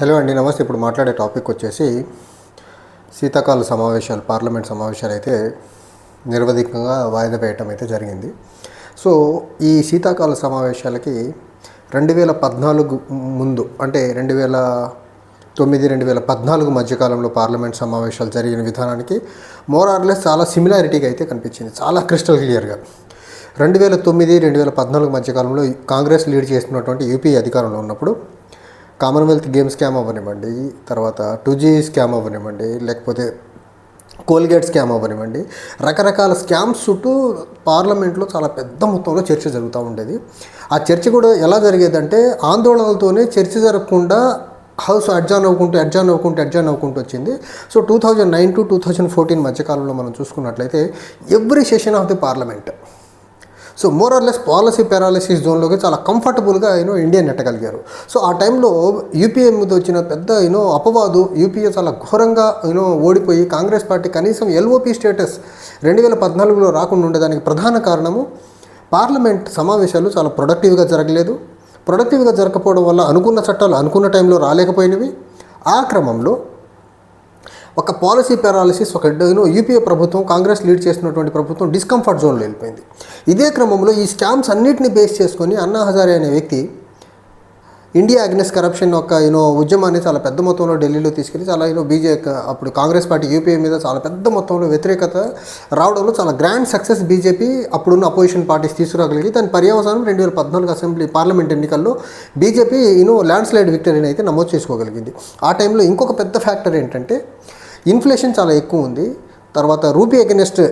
Hello అండి నమస్తే. ఇప్పుడు మాట్లాడే టాపిక్ వచ్చేసి శీతాకాల సమావేశాలు పార్లమెంట్ సమావేశాలు అయితే నిరవధికంగా వాయిదా వేయటం అయితే జరిగింది. సో ఈ శీతాకాల సమావేశాలకి రెండు వేల పద్నాలుగు ముందు అంటే రెండు వేల తొమ్మిది రెండు వేల పద్నాలుగు మధ్యకాలంలో పార్లమెంట్ సమావేశాలు జరిగిన విధానానికి మోరార్లెస్ చాలా సిమిలారిటీగా అయితే కనిపించింది. చాలా క్రిస్టల్ క్లియర్గా రెండు వేల తొమ్మిది రెండు వేల పద్నాలుగు మధ్యకాలంలో కాంగ్రెస్ లీడ్ చేస్తున్నటువంటి యూపీ అధికారంలో ఉన్నప్పుడు కామన్వెల్త్ గేమ్ స్కామ్ అవ్వనివ్వండి తర్వాత టూ జీ స్కామ్ అవ్వనివ్వండి లేకపోతే కోల్గేట్ స్కామ్ అవ్వనివ్వండి. రకరకాల స్కామ్స్ చుట్టూ పార్లమెంట్లో చాలా పెద్ద మొత్తంలో చర్చ జరుగుతూ ఉండేది. ఆ చర్చ కూడా ఎలా జరిగేదంటే ఆందోళనలతోనే చర్చ జరగకుండా హౌస్ అడ్జాన్ అవ్వుకుంటూ అడ్జాన్ అవ్వుకుంటూ అడ్జాన్ అవ్వుకుంటూ వచ్చింది. So two thousand nine to two thousand fourteen మధ్యకాలంలో మనం చూసుకున్నట్లయితే every session of the parliament so more or less policy paralysis జోన్లోకి చాలా కంఫర్టబుల్గా యూనో ఇండియా నెట్టగలిగారు. సో ఆ టైంలో యూపీఏ మీద వచ్చిన పెద్ద యూనో అపవాదు యూపీఏ చాలా ఘోరంగా యూనో ఓడిపోయి కాంగ్రెస్ పార్టీ కనీసం ఎల్ఓపి స్టేటస్ రెండు వేల పద్నాలుగులో రాకుండా ఉండేదానికి ప్రధాన కారణము పార్లమెంట్ సమావేశాలు చాలా ప్రొడక్టివ్గా జరగలేదు. ప్రొడక్టివ్గా జరగకపోవడం వల్ల అనుకున్న చట్టాలు అనుకున్న టైంలో రాలేకపోయినవి. ఆ క్రమంలో ఒక పాలసీ పారాలిసిస్ ఒక యూనో యూపీఏ ప్రభుత్వం కాంగ్రెస్ లీడ్ చేసినటువంటి ప్రభుత్వం డిస్కంఫర్ట్ జోన్లో వెళ్ళిపోయింది. ఇదే క్రమంలో ఈ స్కామ్స్ అన్నింటినీ బేస్ చేసుకొని అన్నా హజారే అనే వ్యక్తి ఇండియా అగ్నెస్ కరప్షన్ యొక్క యూనో ఉద్యమాన్ని చాలా పెద్ద మొత్తంలో ఢిల్లీలో తీసుకెళ్ళి చాలా యూనో బీజే అప్పుడు కాంగ్రెస్ పార్టీ యూపీఏ మీద చాలా పెద్ద మొత్తంలో వ్యతిరేకత రావడంలో చాలా గ్రాండ్ సక్సెస్ బీజేపీ అప్పుడున్న అపోజిషన్ పార్టీస్ తీసుకురాగలిగి దాని పర్యవసానం రెండు వేల పద్నాలుగు అసెంబ్లీ పార్లమెంట్ ఎన్నికల్లో బీజేపీ యూనో ల్యాండ్ స్లైడ్ విక్టరీని అయితే నమోదు చేసుకోగలిగింది. ఆ టైంలో ఇంకొక పెద్ద ఫ్యాక్టర్ ఏంటంటే ఇన్ఫ్లేషన్ చాలా ఎక్కువ ఉంది. తర్వాత రూపీ అగెనెస్ట్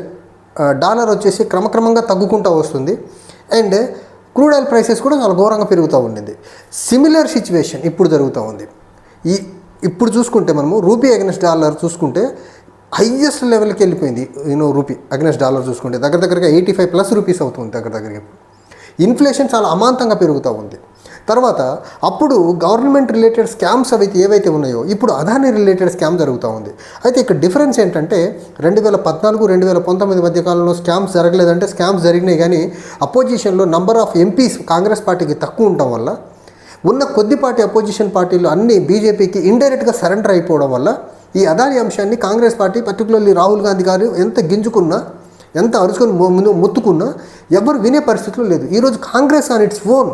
డాలర్ uh, వచ్చేసి క్రమక్రమంగా తగ్గుకుంటూ వస్తుంది. అండ్ క్రూడ్ ఆయిల్ ప్రైసెస్ కూడా చాలా ఘోరంగా పెరుగుతూ ఉండింది. సిమిలర్ సిచ్యువేషన్ ఇప్పుడు జరుగుతూ ఉంది. ఈ ఇప్పుడు చూసుకుంటే మనము రూపీ అగెనెస్ట్ డాలర్ చూసుకుంటే హయ్యెస్ట్ లెవెల్కి వెళ్ళిపోయింది. యూనో రూపీ అగెనెస్ట్ డాలర్ చూసుకుంటే దగ్గర దగ్గరగా ఎయిటీ ఫైవ్ ప్లస్ రూపీస్ అవుతుంది దగ్గర దగ్గరగా. ఇన్ఫ్లేషన్ చాలా అమాంతంగా పెరుగుతూ ఉంది. తర్వాత అప్పుడు గవర్నమెంట్ రిలేటెడ్ స్కామ్స్ అవి ఏవైతే ఉన్నాయో ఇప్పుడు అదాని రిలేటెడ్ స్కామ్ జరుగుతూ ఉంది. అయితే ఇక్కడ డిఫరెన్స్ ఏంటంటే రెండు వేల పద్నాలుగు రెండు వేల పంతొమ్మిది మధ్య కాలంలో స్కామ్స్ జరగలేదంటే స్కామ్స్ జరిగినాయి కానీ అపోజిషన్లో నంబర్ ఆఫ్ ఎంపీస్ కాంగ్రెస్ పార్టీకి తక్కువ ఉండటం వల్ల ఉన్న కొద్దిపాటి అపోజిషన్ పార్టీలు అన్నీ బీజేపీకి ఇండైరెక్ట్గా సరెండర్ అయిపోవడం వల్ల ఈ అదాని అంశాన్ని Congress party particularly Rahul Gandhi గారు ఎంత గింజుకున్నా ఎంత అరుచుకొని ముందు ముత్తుకున్నా ఎవరు వినే పరిస్థితులు లేదు. ఈరోజు Congress on its own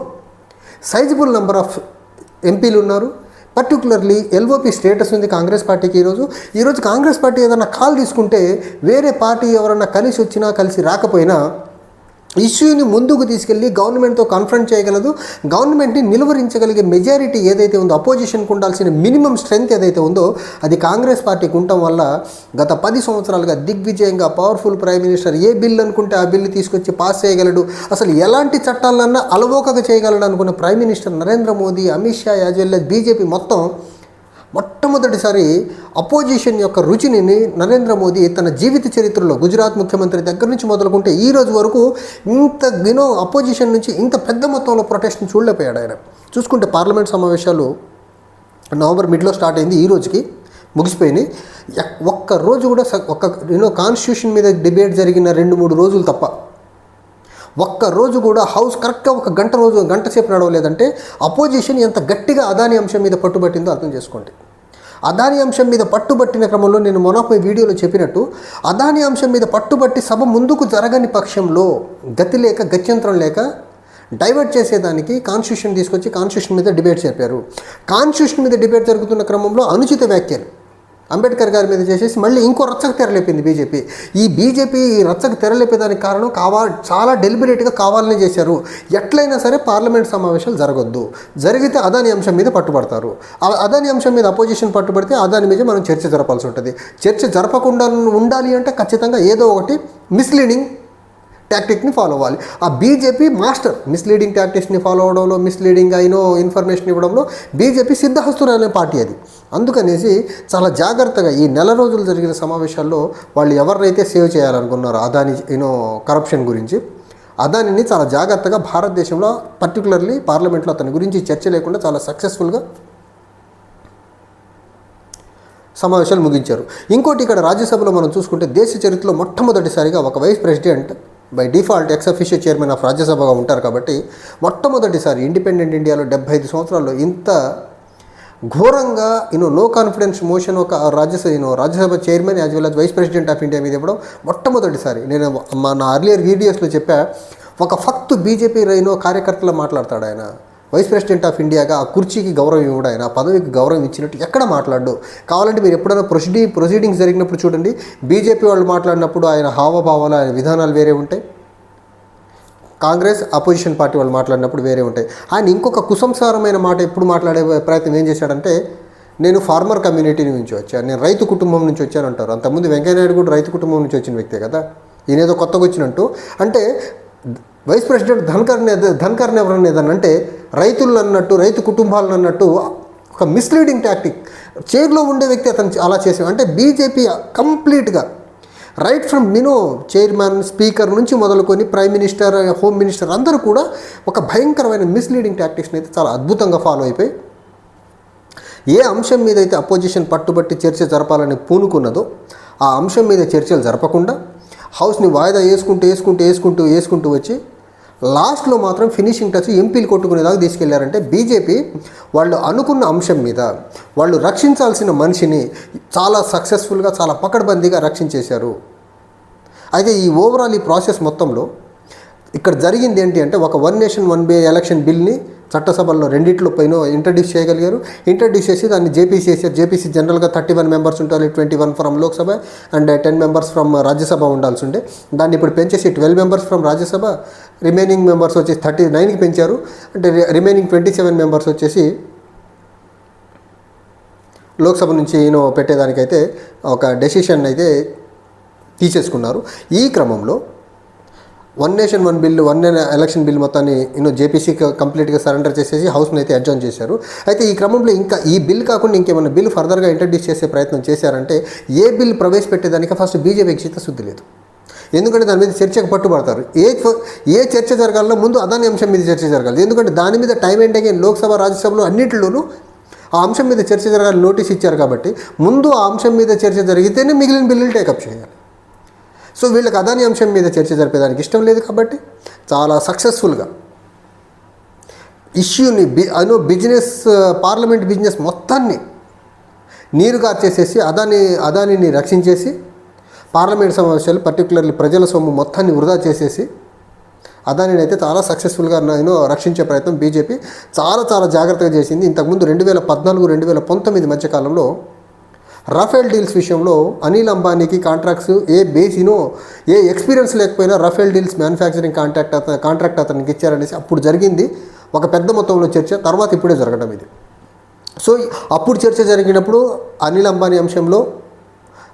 sizable number of ఎంపీలు ఉన్నారు. పర్టికులర్లీ ఎల్ఓపి స్టేటస్ ఉంది కాంగ్రెస్ పార్టీకి ఈరోజు. ఈరోజు కాంగ్రెస్ పార్టీ ఏదైనా కాల్ తీసుకుంటే వేరే పార్టీ ఎవరన్నా కలిసి వచ్చినా కలిసి రాకపోయినా ఇష్యూని ముందుకు తీసుకెళ్ళి గవర్నమెంట్తో కన్ఫ్రంట్ చేయగలదు. గవర్నమెంట్ని నిలువరించగలిగే మెజారిటీ ఏదైతే ఉందో అపోజిషన్కి ఉండాల్సిన మినిమం స్ట్రెంగ్త్ ఏదైతే ఉందో అది కాంగ్రెస్ పార్టీకి ఉండటం వల్ల గత పది సంవత్సరాలుగా దిగ్విజయంగా powerful prime minister a bill అనుకుంటే ఆ బిల్లు తీసుకొచ్చి పాస్ చేయగలడు. అసలు ఎలాంటి చట్టాలన్నా అలవోకగా చేయగలడు అనుకున్న prime minister Narendra Modi Amit Shah as well BJP మొత్తం మొట్టమొదటిసారి అపోజిషన్ యొక్క రుచిని నరేంద్ర మోదీ తన జీవిత చరిత్రలో గుజరాత్ ముఖ్యమంత్రి దగ్గర నుంచి మొదలుకుంటే ఈ రోజు వరకు ఇంత దినో అపోజిషన్ నుంచి ఇంత పెద్ద మొత్తంలో ప్రొటెస్ట్ చూడలేకపోయాడు ఆయన. చూసుకుంటే పార్లమెంట్ సమావేశాలు నవంబర్ మిడ్లో స్టార్ట్ అయింది ఈ రోజుకి ముగిసిపోయినాయి. ఎక్- ఒక్క రోజు కూడా ఒక్క యూనో కాన్స్టిట్యూషన్ మీద డిబేట్ జరిగిన రెండు మూడు రోజులు తప్ప ఒక్క రోజు కూడా హౌస్ కరెక్ట్గా ఒక గంట రోజు గంట సేపు నడవలేదంటే అపోజిషన్ ఎంత గట్టిగా అదాని అంశం మీద పట్టుబట్టిందో అర్థం చేసుకోండి. అదాని అంశం మీద పట్టుబట్టిన క్రమంలో నేను మొనపై వీడియోలో చెప్పినట్టు అదాని అంశం మీద పట్టుబట్టి సభ ముందుకు జరగని పక్షంలో గతి లేక గత్యంతరం లేక డైవర్ట్ చేసేదానికి కాన్స్టిట్యూషన్ తీసుకొచ్చి కాన్స్టిట్యూషన్ మీద డిబేట్ చెప్పారు కాన్స్టిట్యూషన్ మీద డిబేట్ జరుగుతున్న క్రమంలో అనుచిత వ్యాఖ్యలు. అంబేద్కర్ గారి మీద చేసేసి మళ్ళీ ఇంకో రచ్చకు తెరలేపింది బీజేపీ. ఈ బీజేపీ ఈ రచ్చకు తెరలేపేదానికి కారణం కావా చాలా డెలిబరేట్గా కావాలని చేశారు. ఎట్లయినా సరే పార్లమెంట్ సమావేశాలు జరగొద్దు. జరిగితే అదాని అంశం మీద పట్టుబడతారు. అదాని అంశం మీద అపోజిషన్ పట్టుబడితే అదాని మీద మనం చర్చ జరపాల్సి ఉంటుంది. చర్చ జరపకుండా ఉండాలి అంటే ఖచ్చితంగా ఏదో ఒకటి మిస్లీడింగ్ టాక్టిక్ని ఫాలో అవ్వాలి. ఆ బీజేపీ మాస్టర్ మిస్లీడింగ్ టాక్టిక్స్ని ఫాలో అవడంలో మిస్లీడింగ్ అయినో ఇన్ఫర్మేషన్ ఇవ్వడంలో బీజేపీ సిద్ధహస్తులు అనే పార్టీ అది. అందుకనేసి చాలా జాగ్రత్తగా ఈ నెల రోజులు జరిగిన సమావేశాల్లో వాళ్ళు ఎవరినైతే సేవ్ చేయాలనుకున్నారో అదాని యూనో కరప్షన్ గురించి అదానిని చాలా జాగ్రత్తగా భారతదేశంలో పర్టికులర్లీ పార్లమెంట్లో అతని గురించి చర్చ లేకుండా చాలా సక్సెస్ఫుల్గా సమావేశాలు ముగించారు. ఇంకోటి ఇక్కడ రాజ్యసభలో మనం చూసుకుంటే దేశ చరిత్రలో మొట్టమొదటిసారిగా ఒక vice president by default ex officio chairman of రాజ్యసభగా ఉంటారు కాబట్టి మొట్టమొదటిసారి ఇండిపెండెంట్ ఇండియాలో డెబ్బై ఐదు సంవత్సరాల్లో ఇంత ఘోరంగా యూనో నో కాన్ఫిడెన్స్ మోషన్ ఒక Rajya Sabha you know Rajya Sabha chairman as well as vice president of India మీద ఇవ్వడం మొట్టమొదటిసారి. నేను మా నా అర్లియర్ వీడియోస్లో చెప్పా ఒక ఫక్తు బీజేపీ రైనో కార్యకర్తలు మాట్లాడతాడు ఆయన. వైస్ ప్రెసిడెంట్ ఆఫ్ ఇండియాగా ఆ కుర్చీకి గౌరవం ఇవ్వడం ఆయన ఆ పదవికి గౌరవం ఇచ్చినట్టు ఎక్కడ మాట్లాడు కావాలంటే మీరు ఎప్పుడైనా ప్రొసీడింగ్ ప్రొసీడింగ్స్ జరిగినప్పుడు చూడండి బీజేపీ వాళ్ళు మాట్లాడినప్పుడు ఆయన హావభావాలు ఆయన విధానాలు వేరే ఉంటాయి. కాంగ్రెస్ అపోజిషన్ పార్టీ వాళ్ళు మాట్లాడినప్పుడు వేరే ఉంటాయి. ఆయన ఇంకొక కుసంసారమైన మాట ఎప్పుడు మాట్లాడే ప్రయత్నం ఏం చేశాడంటే నేను ఫార్మర్ కమ్యూనిటీ నుంచి వచ్చాను నేను రైతు కుటుంబం నుంచి వచ్చాను అంటారు. అంతకుముందు వెంకయ్యనాయుడు కూడా రైతు కుటుంబం నుంచి వచ్చిన వ్యక్తే కదా ఈయనేదో కొత్తగా వచ్చినట్టు. అంటే వైస్ ప్రెసిడెంట్ ధన్కర్ ధన్కర్ని ఎవరన్నా ఏదన్నంటే రైతులను అన్నట్టు రైతు కుటుంబాలను అన్నట్టు ఒక మిస్లీడింగ్ టాక్టిక్ చైర్లో ఉండే వ్యక్తి అతను అలా చేసాడు అంటే బీజేపీ కంప్లీట్గా రైట్ ఫ్రమ్ మినో చైర్మన్ స్పీకర్ నుంచి మొదలుకొని ప్రైమ్ మినిస్టర్ హోమ్ మినిస్టర్ అందరూ కూడా ఒక భయంకరమైన మిస్లీడింగ్ టాక్టిక్స్ని అయితే చాలా అద్భుతంగా ఫాలో అయిపోయి ఏ అంశం మీద అయితే అపోజిషన్ పట్టుబట్టి చర్చ జరపాలని పూనుకున్నదో ఆ అంశం మీద చర్చలు జరపకుండా హౌస్ని వాయిదా వేసుకుంటూ వేసుకుంటూ వేసుకుంటూ వేసుకుంటూ వచ్చి లాస్ట్లో మాత్రం ఫినిషింగ్ టచ్ ఎంపీలు కొట్టుకునేదాకా తీసుకెళ్ళారంటే బీజేపీ వాళ్ళు అనుకున్న అంశం మీద వాళ్ళు రక్షించాల్సిన మనిషిని చాలా సక్సెస్ఫుల్గా చాలా పకడ్బందీగా రక్షించేశారు. అయితే ఈ ఓవరాల్ ఈ ప్రాసెస్ మొత్తంలో ఇక్కడ జరిగింది ఏంటి అంటే ఒక వన్ నేషన్ వన్ బే ఎలక్షన్ బిల్ని చట్టసభల్లో రెండిట్లో పైన ఇంట్రడ్యూస్ చేయగలిగారు. ఇంట్రడ్యూస్ చేసి దాన్ని జేపీసీ చేశారు. జేపీసీ జనరల్గా థర్టీ వన్ మెంబర్స్ ఉంటారు twenty one from Lok Sabha and ten members from Rajya Sabha ఉండాల్సి ఉండే దాన్ని ఇప్పుడు పెంచేసి twelve members from Rajya Sabha remaining members వచ్చేసి థర్టీ నైన్కి పెంచారు. అంటే రిమైనింగ్ ట్వంటీ సెవెన్ మెంబర్స్ వచ్చేసి లోక్సభ నుంచి ఈయన పెట్టేదానికైతే ఒక డెసిషన్ అయితే తీసేసుకున్నారు. ఈ క్రమంలో one nation one bill one election bill మొత్తాన్ని ఇన్నో జేపీసీ కంప్లీట్గా సరెండర్ చేసేసి హౌస్ని అయితే అడ్జాయిన్ చేశారు. అయితే ఈ క్రమంలో ఇంకా ఈ బిల్ కాకుండా ఇంకేమైనా బిల్ ఫర్దర్గా ఇంట్రడ్యూస్ చేసే ప్రయత్నం చేశారంటే ఏ బిల్ ప్రవేశపెట్టేదానికి ఫస్ట్ బీజేపీకి చిత్తశుద్ధి లేదు. ఎందుకంటే దాని మీద చర్చకు పట్టుబడతారు. ఏ ఏ చర్చ జరగాలో ముందు అదాని అంశం మీద చర్చ జరగాలి. ఎందుకంటే దాని మీద టైం అండ్ అగైన్ లోక్సభ రాజ్యసభలో అన్నింటిలోనూ ఆ అంశం మీద చర్చ జరగాలని నోటీస్ ఇచ్చారు కాబట్టి ముందు ఆ అంశం మీద చర్చ జరిగితేనే మిగిలిన బిల్లులు టేకప్ చేయాలి. సో వీళ్ళకి అదాని అంశం మీద చర్చ జరిపేదానికి ఇష్టం లేదు కాబట్టి చాలా సక్సెస్ఫుల్గా ఇష్యూని బి అను బిజినెస్ పార్లమెంట్ బిజినెస్ మొత్తాన్ని నీరు చేసేసి అదాని అదానిని రక్షించేసి పార్లమెంట్ సమావేశాలు పర్టికులర్లీ ప్రజల సొమ్ము మొత్తాన్ని వృధా చేసేసి అదానిని అయితే చాలా సక్సెస్ఫుల్గా నేను రక్షించే ప్రయత్నం బీజేపీ చాలా చాలా జాగ్రత్తగా చేసింది. ఇంతకుముందు రెండు వేల పద్నాలుగు రెండు వేల పంతొమ్మిది మధ్యకాలంలో రఫేల్ డీల్స్ విషయంలో అనిల్ అంబానీకి కాంట్రాక్ట్స్ ఏ బేసినో ఏ ఎక్స్పీరియన్స్ లేకపోయినా రఫేల్ డీల్స్ మ్యానుఫ్యాక్చరింగ్ కాంట్రాక్ట్ అత కాంట్రాక్ట్ అతనికి ఇచ్చారనేసి అప్పుడు జరిగింది. ఒక పెద్ద మొత్తంలో చర్చ తర్వాత ఇప్పుడే జరగడం ఇది. సో అప్పుడు చర్చ జరిగినప్పుడు అనిల్ అంబానీ అంశంలో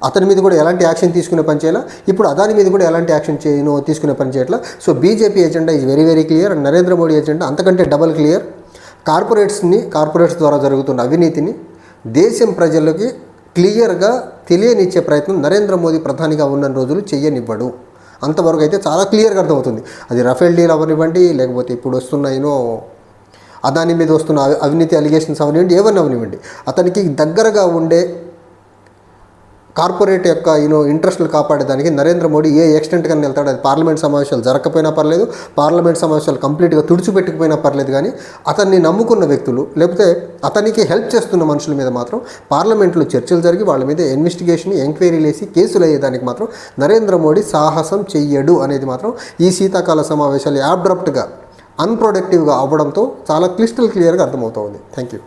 అతని మీద కూడా ఎలాంటి యాక్షన్ తీసుకునే పని చేయాలా ఇప్పుడు అదాని మీద కూడా ఎలాంటి యాక్షన్ చేయను తీసుకునే పని చేయట్లా. So BJP agenda is very very clear and Narendra Modi agenda అంతకంటే డబల్ క్లియర్ కార్పొరేట్స్ని కార్పొరేట్స్ ద్వారా జరుగుతున్న అవినీతిని దేశం ప్రజలకి క్లియర్గా తెలియనిచ్చే ప్రయత్నం నరేంద్ర మోదీ ప్రధానిగా ఉన్న రోజులు చెయ్యనివ్వడు. అంతవరకు అయితే చాలా క్లియర్గా అర్థమవుతుంది. అది రఫేల్ డీల్ అవనివ్వండి లేకపోతే ఇప్పుడు వస్తున్న యూనో అదాని మీద వస్తున్న అవినీతి అలిగేషన్స్ అవనివ్వండి ఏమన్నా అవనివ్వండి. అతనికి దగ్గరగా ఉండే కార్పొరేట్ యొక్క యూనో ఇంట్రెస్ట్లు కాపాడేదానికి నరేంద్ర మోడీ ఏ ఎక్స్టెంట్ కానీ వెళ్తాడు అది పార్లమెంట్ సమావేశాలు జరగకపోయినా పర్లేదు పార్లమెంట్ సమావేశాలు కంప్లీట్గా తుడిచిపెట్టుకుపోయినా పర్లేదు కానీ అతన్ని నమ్ముకున్న వ్యక్తులు లేకపోతే అతనికి హెల్ప్ చేస్తున్న మనుషుల మీద మాత్రం పార్లమెంట్లో చర్చలు జరిగి వాళ్ళ మీద ఇన్వెస్టిగేషన్ ఎంక్వైరీలు వేసి కేసులు అయ్యేదానికి మాత్రం నరేంద్ర మోడీ సాహసం చెయ్యడు అనేది మాత్రం ఈ శీతాకాల సమావేశాలు యాబ్డ్రప్ట్గా అన్ప్రొడక్టివ్గా అవ్వడంతో చాలా క్లిస్టల్ క్లియర్గా అర్థమవుతుంది. Thank you